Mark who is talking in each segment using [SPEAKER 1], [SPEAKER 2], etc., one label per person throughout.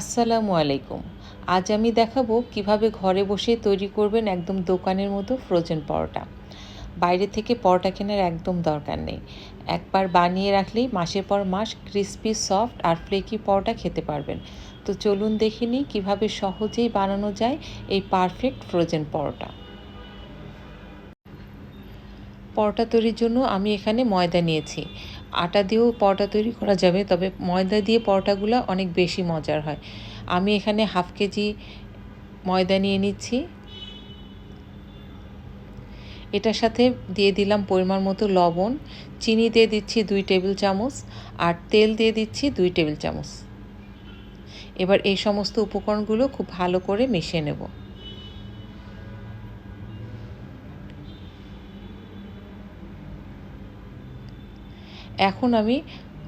[SPEAKER 1] আসসালামু আলাইকুম। আজ আমি দেখাবো কীভাবে ঘরে বসে তৈরি করবেন একদম দোকানের মতো ফ্রোজেন পরোটা। বাইরে থেকে পরোটা কেনার একদম দরকার নেই। একবার বানিয়ে রাখলেই মাসের পর মাস ক্রিস্পি সফট আর ফ্লেকি পরোটা খেতে পারবেন। তো চলুন দেখে নিই কীভাবে সহজেই বানানো যায় এই পারফেক্ট ফ্রোজেন পরোটা। পরোটা তৈরির জন্য আমি এখানে ময়দা নিয়েছি। আটা দিয়েও পরোটা তৈরি করা যাবে, তবে ময়দা দিয়ে পরোটাগুলো অনেক বেশি মজার হয়। আমি এখানে হাফ কেজি ময়দা নিয়ে নিচ্ছি। এটার সাথে দিয়ে দিলাম পরিমাণ মতো লবণ, চিনি দিয়ে দিচ্ছি দুই টেবিল চামচ, আর তেল দিয়ে দিচ্ছি দুই টেবিল চামচ। এবার এই সমস্ত উপকরণগুলো খুব ভালো করে মিশিয়ে নেব। এখন আমি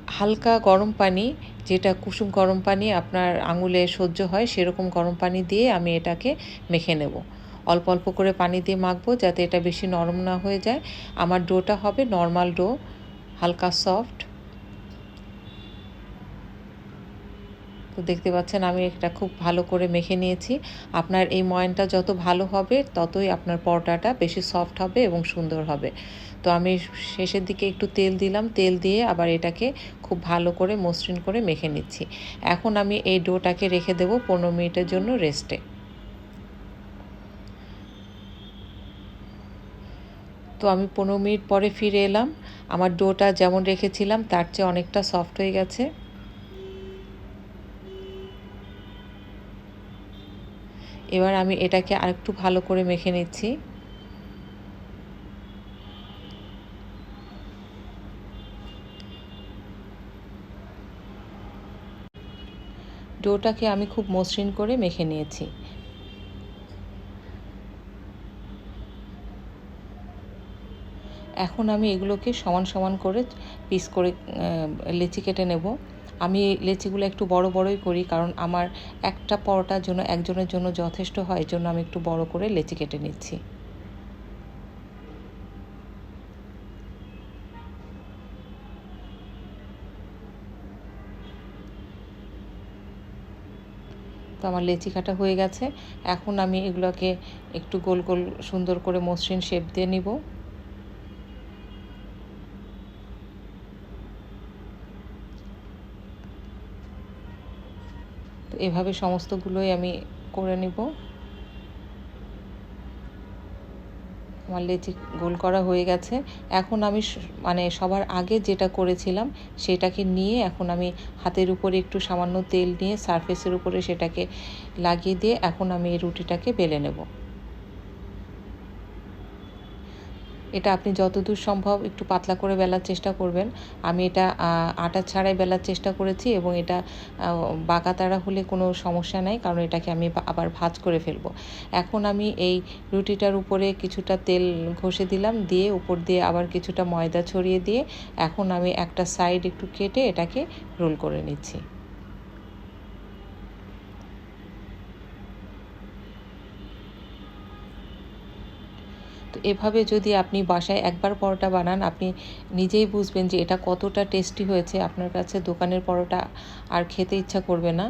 [SPEAKER 1] হালকা গরম পানি, যেটা কুসুম গরম পানি আপনার আঙুলে সহ্য হয়, সেরকম গরম পানি দিয়ে আমি এটাকে মেখে নেব। অল্প অল্প করে পানি দিয়ে মাখবো যাতে এটা বেশি নরম না হয়ে যায়। আমার ডোটা হবে নর্মাল ডো হালকা সফট তো দেখতে পাচ্ছেন আমি এটা খুব ভালো করে মেখে নিয়েছি। আপনার এই ময়নটা যত ভালো হবে, ততই আপনার পরোটাটা বেশি সফট হবে এবং সুন্দর হবে। তো আমি শেষের দিকে একটু তেল দিলাম। তেল দিয়ে আবার এটাকে খুব ভালো করে মসৃণ করে মেখে নিচ্ছি। এখন আমি এই ডোটাকে রেখে দেব পনেরো মিনিটের জন্য রেস্টে তো আমি পনেরো মিনিট পরে ফিরে এলাম। আমার ডোটা যেমন রেখেছিলাম, তার চেয়ে অনেকটা সফট হয়ে গেছে। এবার আমি এটাকে আরেকটু ভালো করে মেখে নিচ্ছি। ডোটাকে আমি খুব মসৃণ করে মেখে নিয়েছি। এখন আমি এগুলোকে সমান সমান করে পিস করে লেচি কেটে নেব। আমি লেচিগুলো একটু বড় বড়ই করি, কারণ আমার একটা পরোটার জন্য একজনের জন্য যথেষ্ট হয় জন্য আমি একটু বড় করে লেচি কেটে নিচ্ছি। তো আমার লেচি কাটা হয়ে গেছে, এখন আমি এগুলোকে একটু গোল গোল সুন্দর করে মসৃণ শেপ দিয়ে নিব। এভাবে সমস্তগুলোই আমি করে নিব। আমার লেচি গোল করা হয়ে গেছে। এখন আমি মানে সবার আগে যেটা করেছিলাম সেটাকে নিয়ে এখন আমি হাতের উপরে একটু সামান্য তেল নিয়ে সারফেসের উপরে সেটাকে লাগিয়ে দিয়ে এখন আমি এই রুটিটাকে বেলে নেব। এটা আপনি যতদূর সম্ভব একটু পাতলা করে বেলার চেষ্টা করবেন। আমি এটা আটা ছাড়াই বেলার চেষ্টা করেছি এবং এটা বাঁকা তাড়া হলে কোনো সমস্যা নাই, কারণ এটাকে আমি আবার ভাজ করে ফেলব। এখন আমি এই রুটিটার উপরে কিছুটা তেল ঘষে দিলাম, দিয়ে উপর দিয়ে আবার কিছুটা ময়দা ছড়িয়ে দিয়ে এখন আমি একটা সাইড একটু কেটে এটাকে রোল করে নিচ্ছি। তো এভাবে যদি আপনি বাসায় একবার পরোটা বানান, আপনি নিজেই বুঝবেন যে এটা কতটা টেস্টি হয়েছে। আপনার কাছে দোকানের পরোটা আর খেতে ইচ্ছা করবে না।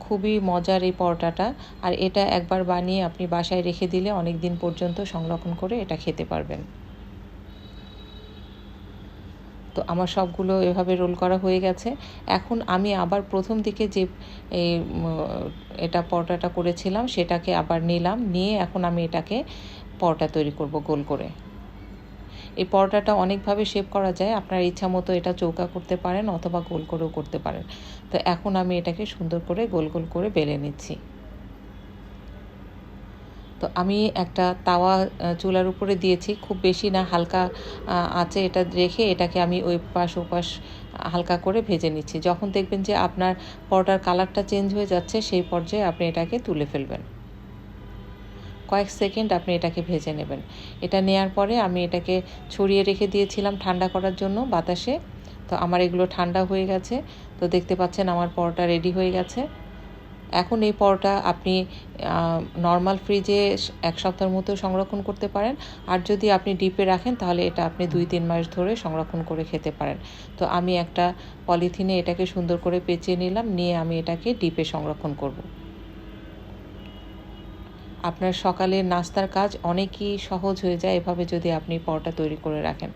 [SPEAKER 1] খুবই মজার এই পরোটাটা। আর এটা একবার বানিয়ে আপনি বাসায় রেখে দিলে অনেক দিন পর্যন্ত সংরক্ষণ করে এটা খেতে পারবেন। তো আমার সবগুলো এভাবে রোল করা হয়ে গেছে। এখন আমি আবার প্রথম দিকে যে এটা পরোটাটা করেছিলাম, সেটাকে আবার নিলাম। নিয়ে এখন আমি এটাকে পরোটা তৈরি করব গোল করে। এই পরোটাটা অনেকভাবে শেপ করা যায়, আপনার ইচ্ছা মতো এটা চৌকা করতে পারেন অথবা গোল করেও করতে পারেন। তো এখন আমি এটাকে সুন্দর করে গোল গোল করে বেলে নিচ্ছি। তো আমি একটা তাওয়া চুলার উপরে দিয়েছি, খুব বেশি না, হালকা আছে এটা রেখে এটাকে আমি ওই পাশ ওপাশ হালকা করে ভেজে নিচ্ছি। যখন দেখবেন যে আপনার পরোটার কালারটা চেঞ্জ হয়ে যাচ্ছে, সেই পর্যায়ে আপনি এটাকে তুলে ফেলবেন। কয়েক সেকেন্ড আপনি এটাকে ভেজে নেবেন। এটা নেয়ার পরে আমি এটাকে ছড়িয়ে রেখে দিয়েছিলাম ঠান্ডা করার জন্য বাতাসে। তো আমার এগুলো ঠান্ডা হয়ে গেছে। তো দেখতে পাচ্ছেন আমার পরোটা রেডি হয়ে গেছে। এখন এই পরোটা আপনি নর্মাল ফ্রিজে এক সপ্তাহের মতো সংরক্ষণ করতে পারেন। আর যদি আপনি ডিপে রাখেন, তাহলে এটা আপনি দুই, তিন মাস ধরে সংরক্ষণ করে খেতে পারেন। তো আমি একটা পলিথিনে এটাকে সুন্দর করে পেঁচিয়ে নিলাম, নিয়ে আমি এটাকে ডিপে সংরক্ষণ করব। আপনার সকালের নাস্তার কাজ অনেকই সহজ হয়ে যায় এভাবে যদি আপনি পরোটা তৈরি করে রাখেন।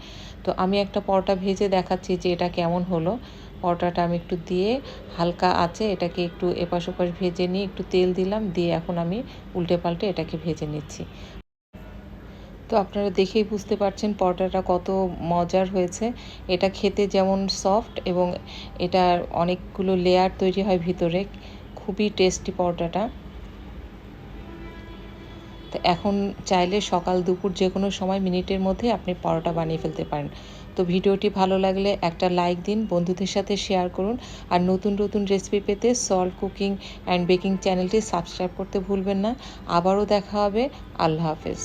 [SPEAKER 1] তো আমি একটা পরোটা ভেজে দেখাচ্ছি যে এটা কেমন হলো। পরোটাটা আমি একটু দিয়ে হালকা আছে এটাকে একটু এপাশ ওপাশ ভেজে নিয়ে একটু তেল দিলাম, দিয়ে এখন আমি উল্টে পাল্টে এটাকে ভেজে নিচ্ছি। তো আপনারা দেখেই বুঝতে পারছেন পরোটাটা কত মজার হয়েছে। এটা খেতে যেমন সফট এবং এটার অনেকগুলো লেয়ার তৈরি হয় ভিতরে। খুবই টেস্টি পরোটাটা। তো এখন চাইলে সকাল দুপুর যে কোনো সময় মিনিটের মধ্যে আপনি পরোটা বানিয়ে ফেলতে পারেন। তো ভিডিওটি ভালো লাগলে একটা লাইক দিন, বন্ধুদের সাথে শেয়ার করুন আর নতুন নতুন রেসিপি পেতে সল্ট কুকিং অ্যান্ড বেকিং চ্যানেলটি সাবস্ক্রাইব করতে ভুলবেন না। আবারও দেখা হবে। আল্লাহ হাফেজ।